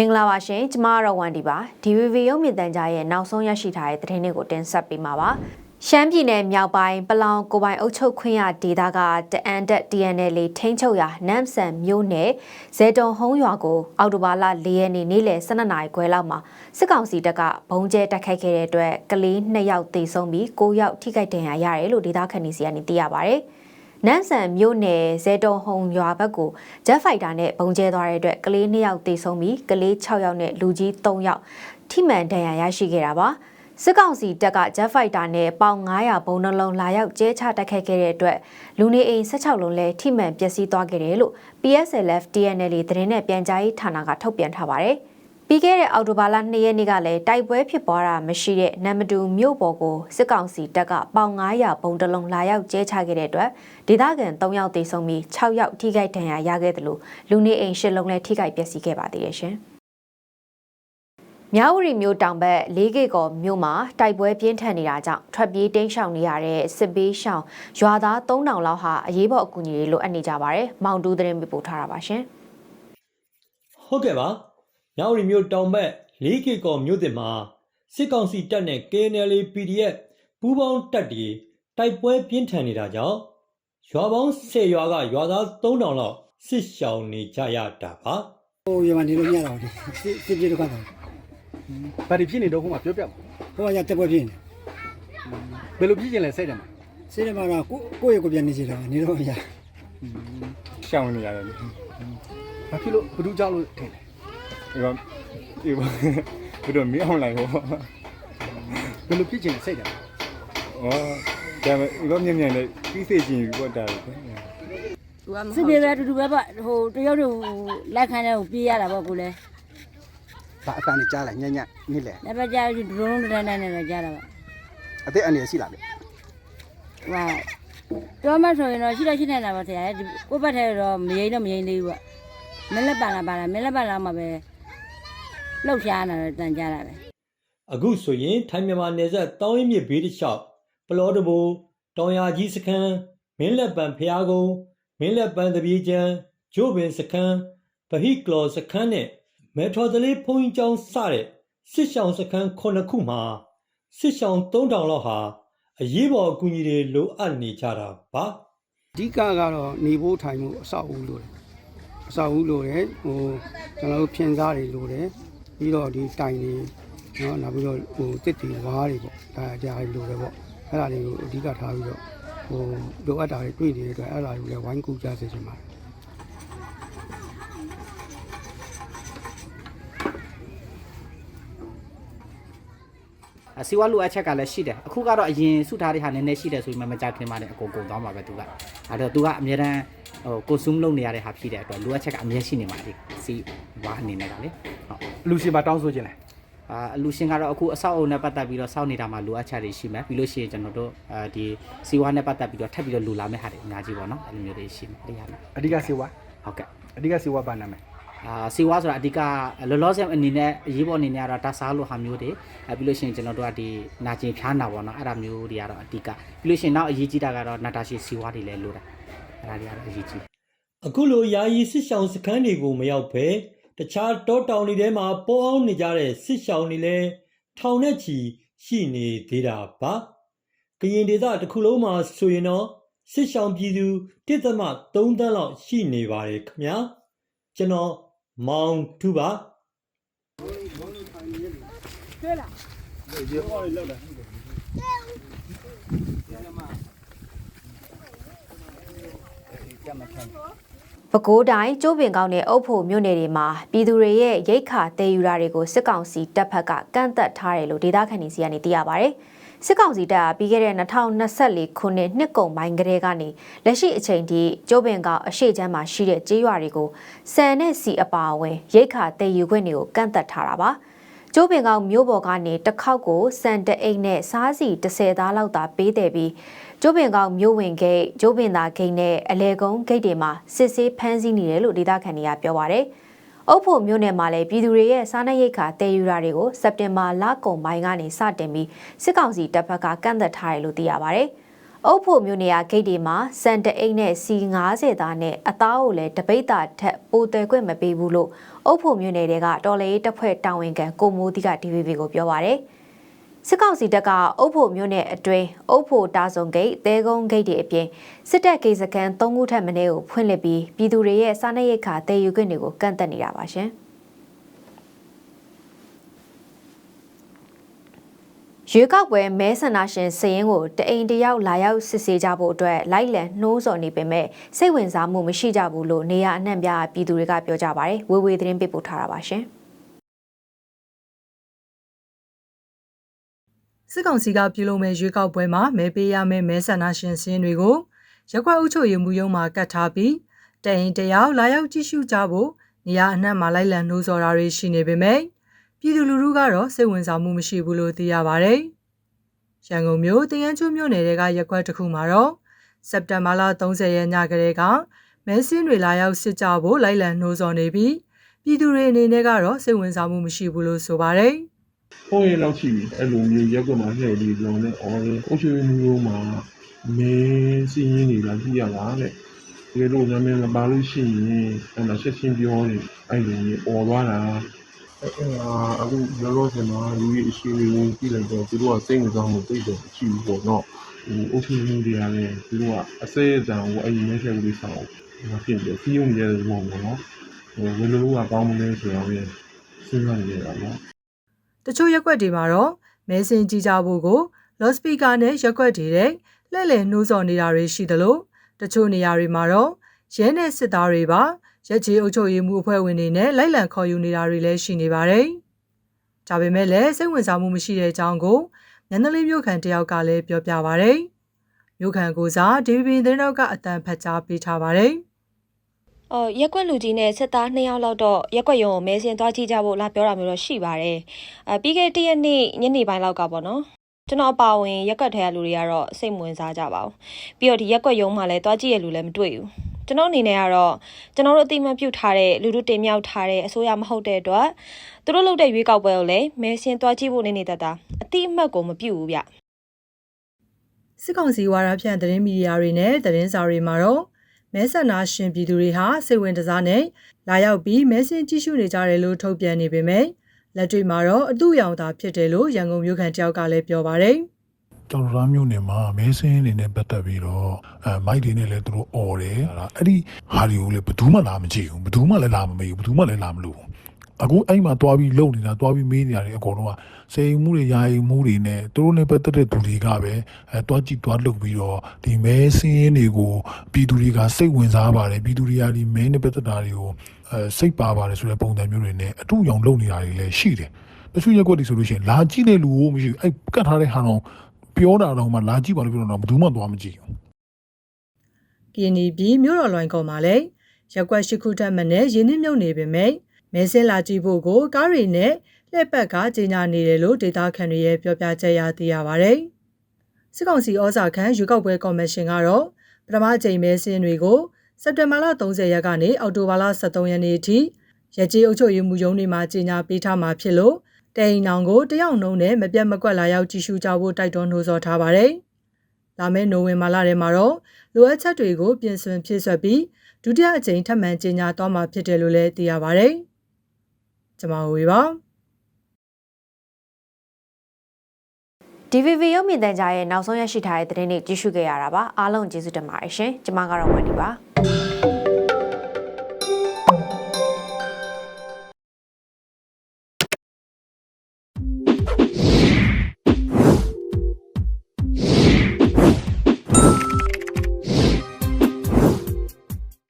မင်္ဂလာပါရှင်ကျမကတော့ဝန်ဒီပါ DVV ရုပ်မြင်သံကြားရဲ့နောက်ဆုံးရရှိထားတဲ့သတင်းတွေကိုတင်ဆက်ပေးမှာပါရှမ်းပြည်နယ်မြောက်ပိုင်းပလောင်ကိုယ်ပိုင်အုပ်ချုပ်ခွင့်ရဒေသကတအန်တက် DNL ထိန်းချုပ်ရာနမ်ဆန်မြို့နယ်ဇေတုံဟုံးရွာကိုအော်တိုဘာလ၄ရက်နေ့နေ့လယ်12နာရီခွဲလောက်မှာစစ်ကောင်စီတပ်ကဘုံကျဲတိုက်ခိုက်ခဲ့တဲ့အတွက်ကလေး2ယောက်သေဆုံးပြီး9ယောက်ထိခိုက်ဒဏ်ရာရတယ်လို့ဒေသခံတွေစီကနေသိရပါဗျ။ နန်းဆန်မြို့နယ်ဇေတုံဟုံရွာဘက်ကိုဂျက်ဖိုက်တာနဲ့ဘုံကျဲသွားတဲ့အတွက်ကလေး2ယောက်သေဆုံးပြီးကလေး6ယောက်နဲ့လူကြီး3ယောက်ထိမှန်ဒဏ်ရာရရှိခဲ့တာပါစစ်ကောင်စီတပ်ကဂျက်ဖိုက်တာနဲ့ပေါင်900ဘုံနှလုံးလာရောက်ကျဲချတိုက်ခိုက်ခဲ့တဲ့အတွက်လူနေအိမ်16လုံးလဲထိမှန်ပျက်စီးသွားခဲ့တယ်လို့ PSLF TNL သတင်းနဲ့ပြန်ကြားရေးဌာနကထုတ်ပြန်ထားပါတယ် ပြီးခဲ့တဲ့အောက်တိုဘာလ2ရက်နေ့ကလည်းတိုက်ပွဲဖြစ်ပွားတာမရှိတဲ့နမ်မတူမြို့ပေါ်ကိုစစ်ကောင်စီတပ်ကပေါင်900ဘုံတလုံးလာရောက်ကျဲချခဲ့တဲ့အတွက်ဒေသခံ3ယောက်သေဆုံးပြီး6ယောက်ထိခိုက်ဒဏ်ရာရခဲ့တယ်လို့လူနေအိမ်10လုံးလည်းထိခိုက်ပျက်စီးခဲ့ပါသေးတယ်ရှင်။မြဝတီမြို့တောင်ဘက်၄ကီကောမြို့မှာတိုက်ပွဲပြင်းထန်နေတာကြောင့်ထွက်ပြေးတိမ်းရှောင်နေရတဲ့စစ်ပေးရှောင်ရွာသား3000လောက်ဟာအရေးပေါ်အကူအညီတွေလိုအပ်နေကြပါတယ်။မောင်တူးသတင်းပေးပို့ထားတာပါရှင်။ဟုတ်ကဲ့ပါ ညောင်ရီမြို့တောင်ဘက် 4K ကော်မြို့တင်မှာစစ်ကောင်စီတပ်နဲ့ KNL PDF ပူးပေါင်းတပ်တွေတိုက်ပွဲပြင်းထန်နေတာကြောင့်ရွာပေါင်း10ရွာကရွာသား3000လောက်စစ်ရှောင်နေကြရတာပါဟိုရမနေလို့မရတော့ဘူးစစ်စစ်ပြေတော့ကတော့ဘာတွေဖြစ်နေတော့ဟိုမှာပြောပြပါဟိုကရတက်ပွဲဖြစ်နေဘယ်လိုဖြစ်ကျင်လဲစိတ်တယ်မှာစစ်တယ်မှာတော့ကိုကိုယ့်ရဲ့ကိုပြန်နေစီတာနေတော့မရရှောင်းနေရတယ်လေဘာဖြစ်လို့ဘ누구ကြောက်လို့ထင်လဲ ဒီကဒီကဘယ်တော့မင်းအောင်လိုက်ဟောဘယ်လိုဖြစ်ကျင်လဲစိတ်တယ်မှာဩဒါမဲ့ဒီကမြင်မြင်လေးပြီးစေချင်ပြီပေါ့တာလေစစ်ပြေပဲအတူတူပဲပေါ့ဟိုတရုတ်တို့လက်ခံတဲ့ကိုပြေးရတာပေါ့ကိုလည်းဘာအတန်းနဲ့ကြားလိုက်ညံ့ညံ့နေလေလက်ပတ်ကြားဒရုန်းတန်းတန်းနဲ့တော့ကြားတာပေါ့အသက်အန္တရာယ်ရှိလားလေဟိုဟာပြောမှဆိုရင်တော့ရှိတော့ရှိနေတာပေါ့ဆရာဒီကိုယ့်ဘက်ထဲတော့မရင်တော့မရင်သေးဘူးပေါ့မင်းလက်ပါလာပါလာမင်းလက်ပါလာမှပဲ လှုပ်ရှားနေတာတန်ကြတာပဲအခုဆိုရင်ထိုင်းမြန်မာနယ်စပ်တောင်းရင်မြစ်ဘေးတစ်လျှောက်ပလောတဘူတောင်ယာကြီးစခန်းမင်းလက်ပံဖျားကုန်းမင်းလက်ပံတပြေချံဂျိုးပင်စခန်းဗဟိကလော်စခန်းနဲ့မေထော်တလေးဖုန်ကြီးကျောင်းစတဲ့စစ်ရှောင်းစခန်း9ခုမှာစစ်ရှောင်း3000လောက်ဟာအရေးပေါ်အကူအညီတွေလိုအပ်နေကြတာပါအဓိကကတော့နေဖို့ထိုင်ဖို့အဆောက်အဦလိုတယ်အဆောက်အဦလိုတယ်ဟိုကျွန်တော်တို့ဖြင်းစားတွေလိုတယ် ပြီးတော့ဒီတိုင်တွေနော်နောက်ပြီးတော့ဟိုတစ်တွေဝါးတွေပေါ့ဒါအကြလိုတယ်ပေါ့အဲ့ဒါတွေကိုအဓိကထားပြီးတော့ဟိုလိုအပ်တာတွေတွေ့နေတဲ့အတွက်အဲ့ဒါတွေကိုလည်းဝိုင်းကူကြစေချင်ပါတယ်အစီဝါလိုအပ်ချက်ကလည်းရှိတယ်အခုကတော့အရင်စုထားတဲ့ဟာနည်းနည်းရှိတယ်ဆိုရင်မှမကြခင်မှလည်းအကုန်ကုန်သွားမှာပဲသူကအဲ့တော့သူကအများတန်းဟို consume လုပ်နေရတဲ့ဟာဖြစ်တဲ့အတွက်လိုအပ်ချက်ကအများရှိနေမှာလေစီဝါအနေနဲ့ကလေဟုတ် လူရှင်မတောင်းဆိုကျင်လဲအာအလူရှင်ကတော့အခုအဆောက်အအုံနဲ့ပတ်သက်ပြီးတော့စောင့်နေတာမှာလိုအပ်ချက်တွေရှိမယ်ပြီးလို့ရှိရင်ကျွန်တော်တို့အဲဒီစီဝါနဲ့ပတ်သက်ပြီးတော့ထပ်ပြီးတော့လူလာမယ့်ဟာတွေအများကြီးပေါ့နော်အဲ့လိုမျိုးတွေရှိမယ်အဲ့ဒီဟာနဲ့အဓိကစေဝါဟုတ်ကဲ့အဓိကစေဝါဘာနာမည်အာစီဝါဆိုတာအဓိကလောလောဆယ်အနေနဲ့အရေးပေါ်အနေနဲ့ကတော့တဆားလိုဟာမျိုးတွေအဲပြီးလို့ရှိရင်ကျွန်တော်တို့ကဒီနာကျင်ဖျားနာပေါ့နော်အဲ့ဒါမျိုးတွေကတော့အဓိကပြီးလို့ရှိရင်နောက်အရေးကြီးတာကတော့နာတာရှည်စီဝါတွေလည်းလိုတာအဲ့ဒါတွေကတော့အရေးကြီးအခုလိုယာယီစစ်ရှောင်းစခန်းတွေကိုမရောက်ဘဲ တခြားတောတောင်တွေထဲမှာပေါ်အောင်နေကြတဲ့စစ်ရှောင်းတွေလည်းထောင်နဲ့ချီရှိနေသေးတာပါကရင်ဒေသတစ်ခုလုံးမှာဆိုရင်တော့စစ်ရှောင်းပြည်သူတစ်သမ3တန်းလောက်ရှိနေပါတယ်ခင်ဗျာကျွန်တော်မောင်ထူပါ ပဲခူးတိုင်းကျိုးပင်ကောင်းနဲ့အုပ်ဖို့မြို့နယ်တွေမှာပြည်သူတွေရဲ့ရိတ်ခါတည်ယူတာတွေကိုစစ်ကောင်စီတပ်ဖက်ကကန့်သက်ထားတယ်လို့ဒေသခံတွေစီကနေသိရပါဗျ။စစ်ကောင်စီတပ်ကပြီးခဲ့တဲ့2024ခုနှစ်နှစ်ကုန်ပိုင်းကတည်းကနေလက်ရှိအချိန်ထိကျိုးပင်ကောင်းအရှိချမ်းမှာရှိတဲ့ကြေးရွာတွေကိုစံနဲ့စီအပါအဝင်ရိတ်ခါတည်ယူခွင့်တွေကိုကန့်သက်ထားတာပါ။ ကျိုးပင်ကောင်မြို့ပေါ်ကနေတစ်ခေါက်ကိုစံတအိတ်နဲ့စားစီ30သားလောက်သာပေးတယ်ပြီးကျိုးပင်ကောင်မြို့ဝင်ဂိတ်ကျိုးပင်သာဂိတ်နဲ့အလဲကုန်းဂိတ်တွေမှာစစ်ဆေးဖမ်းဆီးနေတယ်လို့ဒေသခံတွေကပြောပါရယ်။အုပ်ဖို့မြို့နယ်မှာလည်းပြည်သူတွေရဲ့စားနပ်ရိက္ခာတည်ယူတာတွေကိုစက်တင်ဘာလကုန်ပိုင်းကနေစတင်ပြီးစစ်ကောင်စီတပ်ဖက်ကကန့်သက်ထားတယ်လို့သိရပါရယ်။ အုပ်ဖို့မြို့နေရာဂိတ်တွေမှာစံတအိတ်နဲ့စီ90သားနဲ့အသားကိုလည်းတပိတ်တာထက်ပိုတယ်ခွင့်မပေးဘူးလို့အုပ်ဖို့မြို့နယ်တွေကတော်လေးတပ်ဖွဲ့တာဝန်ခံကိုမိုးတိက DVB ကိုပြောပါရယ်စစ်ကောင်စီတပ်ကအုပ်ဖို့မြို့နယ်အတွင်းအုပ်ဖို့တာဆုံဂိတ်တဲကုန်းဂိတ်တွေအပြင်စစ်တပ်ဂိတ်စခန်း၃ခုထပ်မင်းကိုဖွင့်လှစ်ပြီးပြည်သူတွေရဲ့စားနပ်ရိက္ခာတည်ယူခွင့်တွေကိုကန့်သက်နေတာပါရှင်။ ရွေးကောက်ပွဲမဲဆန္ဒရှင်စရင်ကိုတအိမ်တယောက်လာရောက်စစ်ဆေးကြဖို့အတွက်လိုက်လံနှိုးဆော်နေပေမဲ့စိတ်ဝင်စားမှုမရှိကြဘူးလို့နေရအနှံ့ပြပြည်သူတွေကပြောကြပါတယ်။ဝေဝေသတင်းပေးပို့ထားတာပါရှင်။စစ်ကောင်စီကပြုလုပ်မဲ့ရွေးကောက်ပွဲမှာမဲပေးရမယ့်မဲဆန္ဒရှင်စင်းတွေကိုရက်ကွက်အုပ်ချုပ်ရေးမှူးရုံးမှကတ်ထားပြီးတရင်တယောက်လာရောက်ကြည့်ရှုကြဖို့နေရာအနှံ့မှာလိုက်လံနှိုးဆော်တာတွေရှိနေပေမဲ့ ပြည်သူလူထုကတော့စိတ်ဝင်စားမှုမရှိဘူးလို့သိရပါဗျ။ရန်ကုန်မြို့တရန်ကျွမြို့နယ်ကရက်ကွက်တစ်ခုမှာတော့စက်တင်ဘာလ30ရက်ညကလေးကမဲစင်းတွေလာရောက်စစ်ကြဖို့လိုက်လံနှိုးဆော်နေပြီးပြည်သူတွေအနေနဲ့ကတော့စိတ်ဝင်စားမှုမရှိဘူးလို့ဆိုပါတယ်။ဟုတ်ရင်လောက်ရှိပြီအဲ့လိုမျိုးရက်ကွက်မှာလှည့်ပြီးပြောနေအော်လေအုတ်ချွေးမျိုးမှာမင်းစီးရင်နေလာကြည့်ရလားတဲ့ဒီလိုနာမည်မပါလို့ရှိရင်အဲ့ဒါချက်ချင်းပြောနေအဲ့လိုမျိုးអော်သွားတာ အဲ့ဒါအခုလောလောဆယ်မှာလူကြီးအရှိကြီးဝင်ကြည့်လိုက်တော့သူတို့ကစိတ်ဝင်စားမှုတိတ်တော့ရှိဘူးပေါ့နော်ဟိုအုတ်ချွေးမျိုးတွေကလည်းသူတို့ကအစဲအတန်ကိုအဲ့ဒီမဲဆက်ကလေးဆောင်မဖြစ်တယ်စီးုံနေတဲ့ဘောပေါ့နော်ဟိုဘယ်လိုလုပ်ကကောင်းမလဲဆိုတော့စဉ်းစားနေရတာနော်တချို့ရက်ကွက်တွေမှာတော့မဲစင်ကြည့်ကြဖို့ကိုလော့စပီကာနဲ့ရက်ကွက်တွေတဲ့လှည့်လည်နှိုးဆော်နေတာတွေရှိသလိုတချို့နေရာတွေမှာတော့ရဲနဲ့စစ်သားတွေပါ ရက်ကြီးအုပ်ချုပ်ရေးမှုအဖွဲ့ဝင်တွေနဲ့လိုက်လံခေါ်ယူနေတာတွေလည်းရှိနေပါတယ်။ဒါပေမဲ့လည်းစိတ်ဝင်စားမှုမရှိတဲ့အကြောင်းကိုညနေလေးမြို့ခံတယောက်ကလည်းပြောပြပါဗျ။မြို့ခံကိုစား DVB သတင်းတော့ကအတန်ဖတ်ကြားပေးထားပါတယ်။အော်ရက်ကွက်လူကြီးနဲ့စစ်သား2ယောက်လောက်တော့ရက်ကွက်ရုံကိုမဲစင်သွားကြည့်ကြဖို့လာပြောတာမျိုးတော့ရှိပါတယ်။အဲပြီးခဲ့တဲ့ရက်နေ့ညနေပိုင်းလောက်ကပေါ့နော်။ကျွန်တော်အပါဝင်ရက်ကွက်ထဲကလူတွေကတော့စိတ်မဝင်စားကြပါဘူး။ပြီးတော့ဒီရက်ကွက်ရုံမှာလည်းသွားကြည့်ရလူလည်းမတွေ့ဘူး။ ကျွန်တော်အနေနဲ့ကတော့ကျွန်တော်တို့အတိအမှန်ပြုတ်ထားတဲ့လူတို့တင်မြောက်ထားတဲ့အစိုးရမဟုတ်တဲ့အတွက်သူတို့လုပ်တဲ့ရွေးကောက်ပွဲကိုလည်းမဲစင်သွားကြည့်ဖို့နေနေတတ်တာအတိအမှတ်ကိုမပြုတ်ဘူးဗျ။စစ်ကောင်စီဝါဒဖြန့်သတင်းမီဒီယာတွေနဲ့သတင်းစာတွေမှာတော့မဲဆန္ဒရှင်ပြည်သူတွေဟာစိတ်ဝင်တစားနဲ့လာရောက်ပြီးမဲဆင်ကြည့်ရှုနေကြတယ်လို့ထုတ်ပြန်နေပေမဲ့လက်တွေ့မှာတော့အတူရောင်သာဖြစ်တယ်လို့ရန်ကုန်မြို့ခံတယောက်ကလည်းပြောပါတယ် ကျော်တော်သားမျိုးနယ်မှာမဲစင်းနေနဲ့ပတ်သက်ပြီးတော့အဲမိုက်တွေနဲ့လည်းသူတို့អော်တယ်ဟာအဲ့ဒီဟာတွေကိုလည်းဘယ်သူမှလာမကြည့်ဘူးဘယ်သူမှလည်းလာမမေးဘူးဘယ်သူမှလည်းလာမလို့ဘူးအခုအဲ့မှာတွားပြီးလုံနေတာတွားပြီးမေးနေတာတွေအကုန်လုံးကစေယမှုတွေယာယီမှုတွေနဲ့သူတို့နဲ့ပတ်သက်တဲ့သူတွေကပဲအဲတွားကြည့်တွားလုပ်ပြီးတော့ဒီမဲစင်းတွေကိုပြည်သူတွေကစိတ်ဝင်စားပါတယ်ပြည်သူတွေကဒီမဲနဲ့ပတ်သက်တာတွေကိုအဲစိတ်ပါပါတယ်ဆိုတဲ့ပုံစံမျိုးတွေနဲ့အတူရောင်လုပ်နေတာတွေလည်းရှိတယ်တချို့ရက်ကွက်တွေဆိုလို့ရှိရင်လာကြည့်တဲ့လူကိုမရှိဘူးအဲ့ကတ်ထားတဲ့ဟာတော့ ပြောတာတော့မှလာကြည့်ပါလို့ပြောတော့ဘယ်သူမှသွားမကြည့်ဘူး။ကင်းနီပြည်မြို့တော်လွိုင်ကော်မှာလည်းရက်ကွက်ရှိခုထက်မနဲ့ရင်းနှီးမြုပ်နေပေမဲ့မဲဆင်းလာကြည့်ဖို့ကိုကားတွေနဲ့လှည့်ပတ်ကကြီးညာနေတယ်လို့ဒေတာခန်တွေရဲ့ပြောပြချက်ရသိရပါဗျ။စစ်ကောင်စီဩဇာခံရွေးကောက်ပွဲကော်မရှင်ကတော့ပထမအကြိမ်မဲဆင်းတွေကိုစက်တင်ဘာလ30ရက်ကနေအောက်တိုဘာလ23ရက်နေ့အထိရကြေးအုပ်ချုပ်ရေးမှူးရုံးတွေမှာကြီးညာပေးထားမှာဖြစ်လို့ တိန်နောင်ကိုတယောက်နှုံးနဲ့မပြတ်မကွက်လာရောက်ကြည့်ရှုကြဖို့တိုက်တွန်းနှိုးဆော်ထားပါတယ်။လာမယ့်နိုဝင်ဘာလထဲမှာတော့လိုအပ်ချက်တွေကိုပြင်ဆင်ဖြည့်ဆွက်ပြီးဒုတိယအကြိမ်ထပ်မံကြီးညာသွားမှာဖြစ်တယ်လို့လည်းသိရပါတယ်။ကျွန်မဝေပါ DVB ရုပ်မြင်သံကြားရဲ့နောက်ဆုံးရရှိထားတဲ့သတင်းတွေကြည့်ရှုခဲ့ရတာပါအားလုံးကျေးဇူးတင်ပါတယ်ရှင်ကျွန်မကတော့ဝမ်ဒီပါ